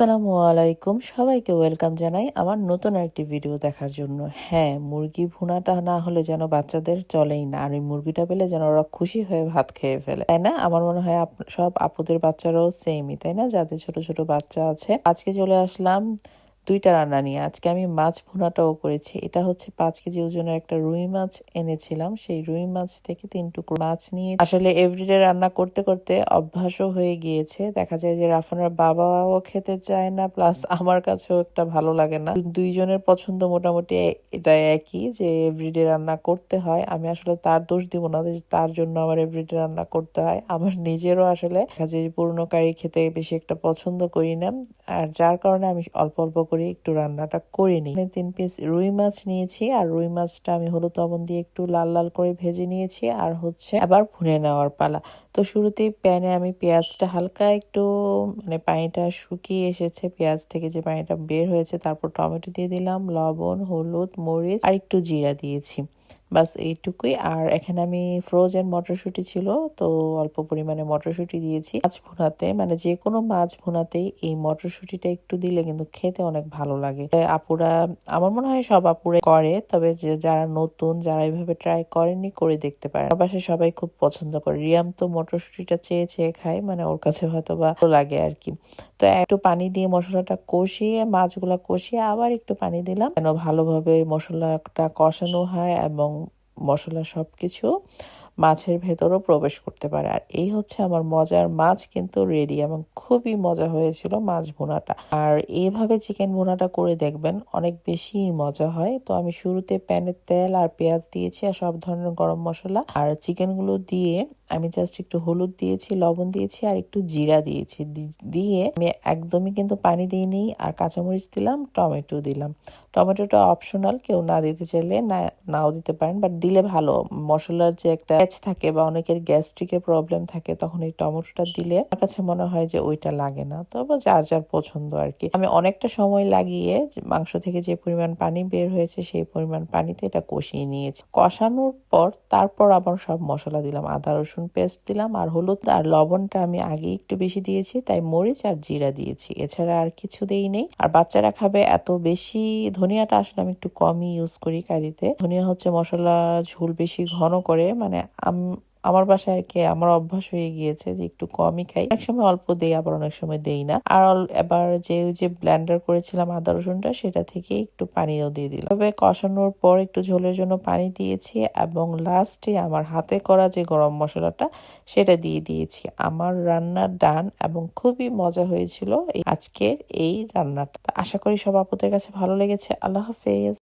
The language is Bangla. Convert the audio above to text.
আসসালামু আলাইকুম। সবাইকে ওয়েলকাম জানাই আমার নতুন একটি ভিডিও দেখার জন্য। হ্যাঁ মুরগি ভুনাটা না হলে যেন বাচ্চাদের চলেই না, আর এই মুরগিটা পেলে যেন ওরা খুশি হয়ে ভাত খেয়ে ফেলে। তাই না? আমার মনে হয় সব আপুদের বাচ্চারাও সেমই তাই না? যাদের ছোট ছোট বাচ্চা আছে। আজকে চলে আসলাম দুইটা রান্না নিয়ে। আজকে আমি মাছ ভুনাটাও করেছি। এটা হচ্ছে পাঁচ কেজি ওজনের একটা রুই মাছ এনেছিলাম। সেই রুই মাছ থেকে তিন টুকরো মাছ নিয়ে আসলে এভরিডে রান্না করতে করতে অভ্যাসও হয়ে গিয়েছে। দেখা যায় যে রাফানার বাবাও খেতে চায় না প্লাস আমার কাছেও একটা ভালো লাগে না। দুইজনের পছন্দ মোটামুটি এটা একই যে এভরিডে রান্না করতে হয়। আমি আসলে তার দোষ দিব না তার জন্য আমার এভরিডে রান্না করতে হয়। আমার নিজেরও আসলে দেখা যায় পুরনো কারি খেতে বেশি একটা পছন্দ করি না। আর যার কারণে আমি অল্প অল্প করে একটু রান্নাটা করে নিই। তিন পিস রুই মাছ নিয়েছি, আর রুই মাছটা আমি হলুদ লবণ দিয়ে একটু লাল লাল করে ভেজে নিয়েছি, আর হচ্ছে আবার ভুনে নেওয়ার পালা। তো শুরুতেই প্যানে আমি পেঁয়াজটা হালকা একটু মানে পানিটা শুকিয়ে এসেছে, পেঁয়াজ থেকে যে পানিটা বের হয়েছে, তারপর টমেটো দিয়ে দিলাম, লবণ, হলুদ, মরিচ, আর একটু জিরা দিয়েছি। বাস এইটুকুই। আর এখানে আমি ফ্রোজেন মটরশুঁটি ছিল, তো অল্প পরিমাণে মটরশুঁটি দিয়েছি। মাছ ভুনাতে মানে যে কোনো মাছ ভুনাতেই এই মটরশুঁটিটা একটু দিলে কিন্তু খেতে অনেক ভালো লাগে। আপুরা, আমার মনে হয় সব আপুরে করে, তবে যারা নতুন, যারা এইভাবে ট্রাই করেনি করে দেখতে পারে আমার সবাই খুব পছন্দ করে। রিয়াম তো মটরশুঁটিটা চেয়ে চেয়ে খায় মানে ওর কাছে হয়তো বা লাগে আর কি। তো একটু পানি দিয়ে মশলাটা কষিয়ে, মাছগুলো কষিয়ে আবার একটু পানি দিলাম। যেন ভালোভাবে মশলাটা কষানো হয় এবং মশলা সবকিছু মাছের ভেতরও প্রবেশ করতে পারে। আর এই হচ্ছে আমার মজার মাছ কিন্তু রেডি এবং খুবই মজা হয়েছিল মাছ ভুনাটা। আর এইভাবে চিকেন ভুনাটা করে দেখবেন অনেক বেশি মজা হয়। তো আমি শুরুতে প্যানে তেল আর পেঁয়াজ দিয়েছি আর সব ধরনের গরম মশলা। আর চিকেনগুলো দিয়ে আমি জাস্ট একটু হলুদ দিয়েছি, লবণ দিয়েছি আর একটু জিরা দিয়েছি। দিয়ে আমি একদমই কিন্তু পানি দিইনি আর কাঁচামরিচ দিলাম, টমেটো দিলাম। টমেটোটা অপশনাল কেউ না দিতে চাইলে না, নাও দিতে পারেন বাট দিলে ভালো। মশলার যে একটা গ্যাস থাকে বা অনেকের গ্যাস্ট্রিকের প্রবলেম থাকে, তখন এই টমেটোটা দিলে আমার কাছে মনে হয় যে ওইটা লাগে না। তবে যার যার পছন্দ আর কি আমি অনেকটা সময় লাগিয়ে মাংস থেকে যে পরিমাণ পানি বের হয়েছে, সেই পরিমাণ পানিতে এটা কষিয়ে নিয়েছি। কষানোর পর তারপর আবার সব মশলা দিলাম। আদা, রসুন পেস্ট দিলাম আর হলুদ আর লবণটা আমি আগে একটু বেশি দিয়েছি, তাই মরিচ আর জিরা দিয়েছি। এছাড়া আর কিছু দেই নেই। আর বাচ্চারা খাবে এত বেশি, ধনিয়াটা আসলে আমি একটু কমই ইউজ করি কারিতে। ধনিয়া হচ্ছে মশলা ঝোল বেশি ঘন করে মানে আমার বাসায় আর কি, আমার অভ্যাস হয়ে গিয়েছে যে একটু কমই খাই। অনেক সময় অল্প দেই, আবার অনেক সময় দেই না। আর এবার যে যে ব্লেন্ডার করেছিলাম আদা রসুনটা, সেটা থেকে একটু পানিও দিয়ে দিলাম। তবে কষানোর পর একটু ঝোলের জন্য পানি দিয়েছি এবং লাস্টে আমার হাতে করা যে গরম মশলাটা, সেটা দিয়ে দিয়েছি। আমার রান্না ডান এবং খুবই মজা হয়েছিল আজকের এই রান্নাটা। আশা করি সব আপুদের কাছে ভালো লেগেছে। আল্লাহ হাফেজ।